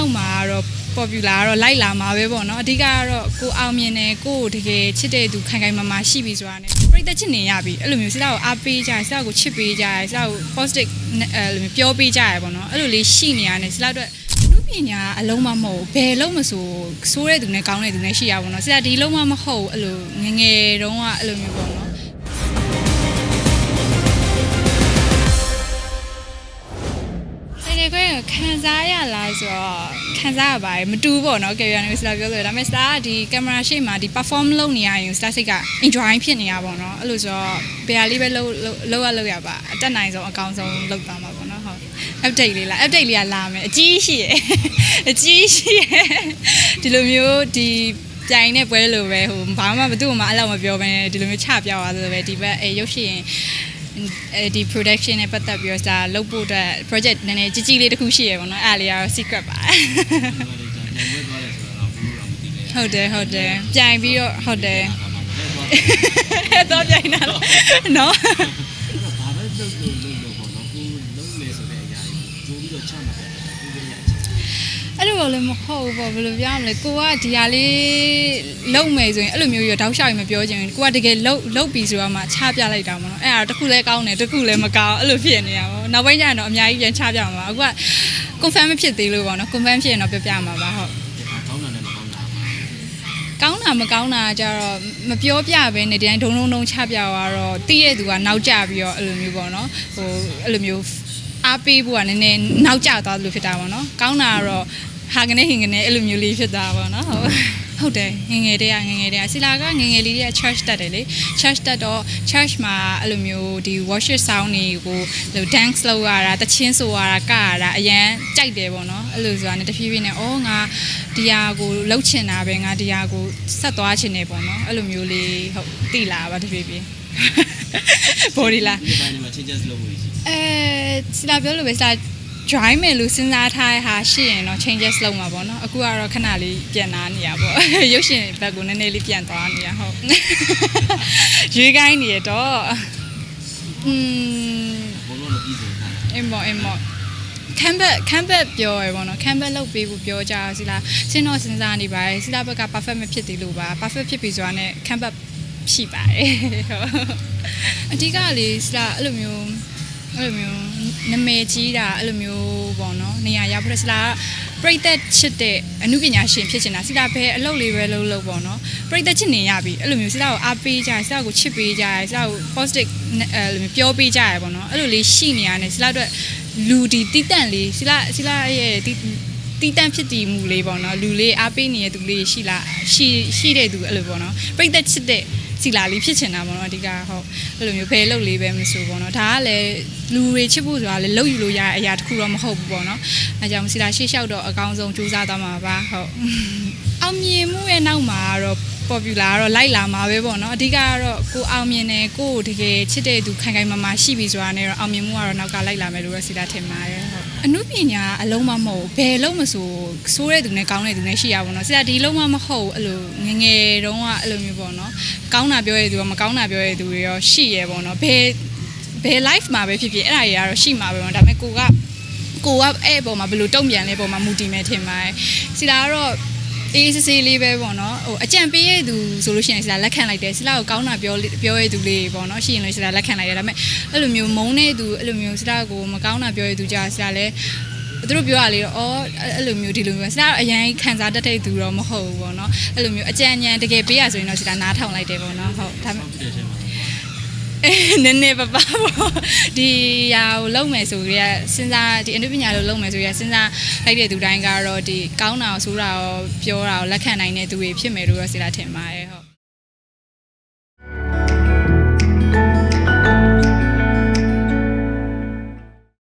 နောက်မှာကတော့ popular ကတော့လိုက်လာမှာပဲပေါ့နော်အဓိကကတော့ကိုအောင်မြင်တယ်ကိုကိုတကယ်ချစ်တဲ့သူခိုင်ခိုင်မာမာရှိပြီဆိုတာ ਨੇ ပြိတ္တချစ်နေရပြီအဲ့လိုမျိုးစိတ်ဓာတ်ကိုအားပေးကြတယ်စိတ်ဓာတ်ကိုချစ်ပေးကြတယ်စိတ်ဓာတ်ကို positive အဲ့လိုမျိုးပြောပေးကြရပေါ့နော်အဲ့လိုလေးရှိနေရတယ်စိတ်ဓာတ်အတွက်လူပညာအလုံးမမဟုတ်ဘူးဘယ်လုံးမဆိုဆိုးတဲ့သူနဲ့ကောင်းတဲ့သူနဲ့ရှိရပါတော့စိတ်ဓာတ်ဒီလုံးမမဟုတ်ဘူးအဲ့လိုငယ်ငယ်တုန်းကအဲ့လိုမျိုးပေါ့ ခံစားရလားဆိုတော့ခံစားရပါတယ်မတူဘူးပေါ့နော်ကယ်ရီယာနေစလာပြောလို့ဒါပေမဲ့စတာကဒီကင်မရာရှေ့မှာဒီ perform လုပ်နေရရင်စတာစိတ်က enjoy ဖြစ်နေရပါတော့အဲ့လိုဆိုတော့ဘယ်ဟာလေးပဲလုပ်လုပ်ရလုပ်ရပါအတက်နိုင်ဆုံးအကောင်းဆုံးလုပ်သွားမှာပေါ့နော်ဟုတ် update လေးလား update လေးကလာမယ်အကြီးရှိရယ်အကြီးရှိရယ်ဒီလိုမျိုးဒီပြိုင်တဲ့ပွဲလိုပဲဟိုဘာမှမသူ့မှာအဲ့လောက်မပြောဘဲဒီလိုမျိုးချပြသွားသလိုပဲဒီဘက်အဲရုပ်ရှင် အဲဒီ production နဲ့ပတ်သက်ပြီးတော့စာလုပ်ဖို့အတွက် project နည်းနည်းကြီးကြီးလေးတစ်ခုရှိရပါတော့အဲ့ဒါလေးကတော့ secret ပါဟုတ်တယ်ဟုတ်တယ်ပြိုင်ပြီးတော့ဟုတ်တယ်တော့ပြိုင်တာလားနော်ဘာပဲလုပ်လို့လုပ်လို့ပေါ့နော်ကိုလုံးမယ်ဆိုတဲ့အရာကြီးကြိုးပြီးတော့ချမှာပေါ့ကိုရရချ အဲ့လိုလည်းမဟုတ်ဘူးပေါ့ဘယ်လိုပြောရမလဲကိုကဒီဟာလေးလုံမယ်ဆိုရင်အဲ့လိုမျိုးရတောက်လျှောက်ရင်မပြောချင်ဘူးကိုကတကယ်လုံလုံပြီဆိုတော့မှချပြလိုက်တာပေါ့နော်အဲ့ဒါတစ်ခုလဲကောင်းတယ်တစ်ခုလဲမကောင်းအဲ့လိုဖြစ်နေရပါဘောနောက်ပိုင်းကျရင်တော့အများကြီးပြန်ချပြမှာပါအခုက confirm မဖြစ်သေးလို့ပေါ့နော် confirm ဖြစ်ရင်တော့ပြောပြမှာပါဟုတ်ကောင်းတာနဲ့မကောင်းတာကောင်းတာမကောင်းတာကြတော့မပြောပြဘဲနဲ့ဒီတိုင်းဒုံဒုံဒုံချပြသွားတော့တည့်ရသူကနောက်ကျပြီးတော့အဲ့လိုမျိုးပေါ့နော်ဟိုအဲ့လိုမျိုးအားပေးဖို့ကနည်းနည်းနောက်ကျသွားလို့ဖြစ်တာပေါ့နော်ကောင်းတာကတော့ ဟာကနေဟင်ကနေအဲ့လိုမျိုးလေးဖြစ်သွားပါတော့နော်ဟုတ်ဟုတ်တယ်ငယ်ငယ်တည်းကငယ်ငယ်တည်းကဆီလာကငယ်ငယ်လေးတည်းက church တက်တယ်လေ church တက်တော့ church မှာအဲ့လိုမျိုးဒီ worship sound တွေကိုဟို dance လုပ်ရတာတချင်းဆိုရတာကရတာအရန်ကြိုက်တယ်ပေါ့နော်အဲ့လိုဆိုတာနဲ့တဖြည်းဖြည်းနဲ့အော်ငါဒီဟာကိုလှုပ်ချင်တာပဲငါဒီဟာကိုဆက်သွားချင်တယ်ပေါ့နော်အဲ့လိုမျိုးလေးဟုတ်တိလာပါတဖြည်းဖြည်း body လားဒီပိုင်းမှာ changes လုပ်လို့ရှိအဲဆီလာပြောလို့ပဲဆီလာ dry မယ်လို့စဉ်းစားထားတဲ့ဟာရှိရင်တော့ changes လုပ်မှာပေါ့နော်အခုကတော့ခဏလေးပြန်လာနေရပေါ့ရုပ်ရှင်ဘက်ကိုနည်းနည်းလေးပြန်သွားနေရဟုတ်ရွေးကိုင်းနေရတော့อืมဘောလုံးတော့ပြီးဆုံးတာအင်မောအင်မောခံဘက်ခံဘက်ပြောရပေါ့နော်ခံဘက်လောက်ပေးဖို့ပြောကြစီလားစဉ်းတော့စဉ်းစားနေပါတယ်စီလားဘက်က perfect မဖြစ်သေးလို့ပါ perfect ဖြစ်ပြီဆိုတာနဲ့ခံဘက်ရှိပါတယ်ဟုတ်အဓိကလေစီလားအဲ့လိုမျိုး အဲ့လိုမျိုးနမဲကြီးတာအဲ့လိုမျိုးပေါ့နော်နေရာရောက်ပြီးတော့စီလားပရိသတ်ချစ်တဲ့အမှုပညာရှင်ဖြစ်ချင်တာစီလားဘယ်အလုပ်လေးပဲလုပ်လို့ပေါ့နော်ပရိသတ်ချစ်နေရပြီအဲ့လိုမျိုးစီလားကိုအားပေးကြတယ်စီလားကိုချစ်ပေးကြတယ်စီလားကို positive အဲ့လိုမျိုးပြောပေးကြရပေါ့နော်အဲ့လိုလေးရှိနေရတယ်စီလားအတွက်လူဒီတီးတန့်လေးစီလားစီလားရဲ့ တီးတီးတန့်ဖြစ်တည်မှုလေးပေါ့နော်လူလေးအားပေးနေတဲ့သူလေးရှိလားရှိရှိတဲ့သူအဲ့လိုပေါ့နော်ပရိသတ်ချစ်တဲ့စီလာလေးဖြစ်ချင်တာပေါ့နော်အဓိကဟုတ်အဲ့လိုမျိုးဘယ်လုပ်လေးပဲမဆိုပေါ့နော်ဒါကလည်းလူတွေချစ်ဖို့ဆိုတာလည်းလုပ်ယူလို့ရတဲ့အရာတစ်ခုတော့မဟုတ်ဘူးပေါ့နော်အဲကြောင့်စီလာရှေ့လျှောက်တော့အကောင်းဆုံးကြိုးစားသွားမှာပါဟုတ်အောင်မြင်မှုရဲ့နောက်မှာကတော့ popular ကတော့လိုက်လာမှာပဲပေါ့နော်အဓိကကတော့ကိုအောင်မြင်တယ်ကိုကိုတကယ်ချစ်တဲ့သူခိုင်ခိုင်မာမာရှိပြီဆိုတာနဲ့တော့အောင်မြင်မှုကတော့နောက်ကလိုက်လာမယ်လို့တော့စီလာထင်ပါတယ်ဟုတ် အမှုပညာအလုံးမမဟုတ်ဘူးဘယ်လုံးမဆိုဆိုးတဲ့သူနဲ့ကောင်းတဲ့သူနဲ့ရှိရပါတော့စီလာဒီလုံးမမဟုတ်ဘူးအဲ့လိုငယ်ငယ်တုန်းကအဲ့လိုမျိုးပေါ့နော်ကောင်းတာပြောရတဲ့သူကမကောင်းတာပြောရတဲ့သူတွေရောရှိရပေါ့နော်ဘယ်ဘယ် life မှာပဲဖြစ်ဖြစ်အဲ့ဒါတွေကတော့ရှိမှာပဲပေါ့ဒါပေမဲ့ကိုကကိုကအဲ့အပေါ်မှာဘယ်လိုတုံ့ပြန်လဲပေါ်မှာမူတည်မယ်ထင်ပါတယ်စီလာကတော့ အေးစစ်စစ်လေးပဲပေါ့နော်ဟိုအကြံပေးရသူဆိုလို့ရှိရင်ဆရာလက်ခံလိုက်တယ်ဆရာကိုကောင်းတာပြောပြောရသူလေးပေါ့နော်ရှိရင်လည်းဆရာလက်ခံလိုက်တယ်ဒါပေမဲ့အဲ့လိုမျိုးမုန်းတဲ့သူအဲ့လိုမျိုးဆရာကိုမကောင်းတာပြောရသူကြာဆရာလည်းသူတို့ပြောရလေတော့အော်အဲ့လိုမျိုးဒီလိုမျိုးဆရာအရင်ခံစားတတ်တဲ့သူတော့မဟုတ်ဘူးပေါ့နော်အဲ့လိုမျိုးအကြံဉာဏ်တကယ်ပေးရဆိုရင်တော့ဆရာနားထောင်လိုက်တယ်ပေါ့နော်ဟုတ်ဒါပေမဲ့ဖြစ်တဲ့အချိ န်မှာနည်းနည်းပပပေါ့ဒီဟာကိုလုံးမယ်ဆိုရစဉ်းစားဒီအနုပညာလို့လုံးမယ်ဆိုရစဉ်းစားလိုက်တဲ့သူတိုင်းကတော့ဒီကောင်းတာကိုဆိုးတာကိုပြောတာကိုလက်ခံနိုင်တဲ့သူတွေဖြစ်မယ်လို့တော့ဆရာထင်ပါတယ်ဟုတ်